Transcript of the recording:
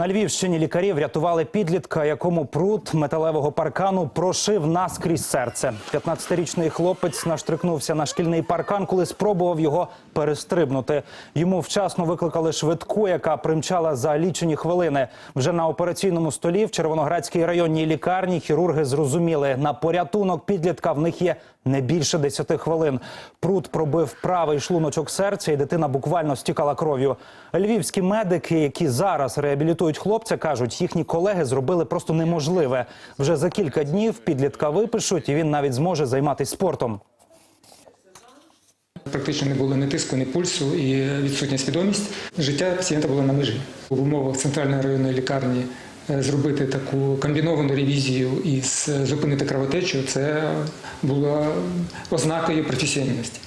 На Львівщині лікарі врятували підлітка, якому прут металевого паркану прошив наскрізь серце. 15-річний хлопець наштрикнувся на шкільний паркан, коли спробував його перестрибнути. Йому вчасно викликали швидку, яка примчала за лічені хвилини. Вже на операційному столі в Червоноградській районній лікарні хірурги зрозуміли, на порятунок підлітка в них є не більше 10 хвилин. Прут пробив правий шлуночок серця, і дитина буквально стікала кров'ю. Львівські медики, які зараз реабілітують хлопця, кажуть, їхні колеги зробили просто неможливе. Вже за кілька днів підлітка випишуть, і він навіть зможе займатися спортом. Практично не було ні тиску, ні пульсу і відсутня свідомість. Життя пацієнта було на межі. В умовах центральної районної лікарні е, зробити таку комбіновану ревізію і зупинити кровотечу це було ознакою професійності.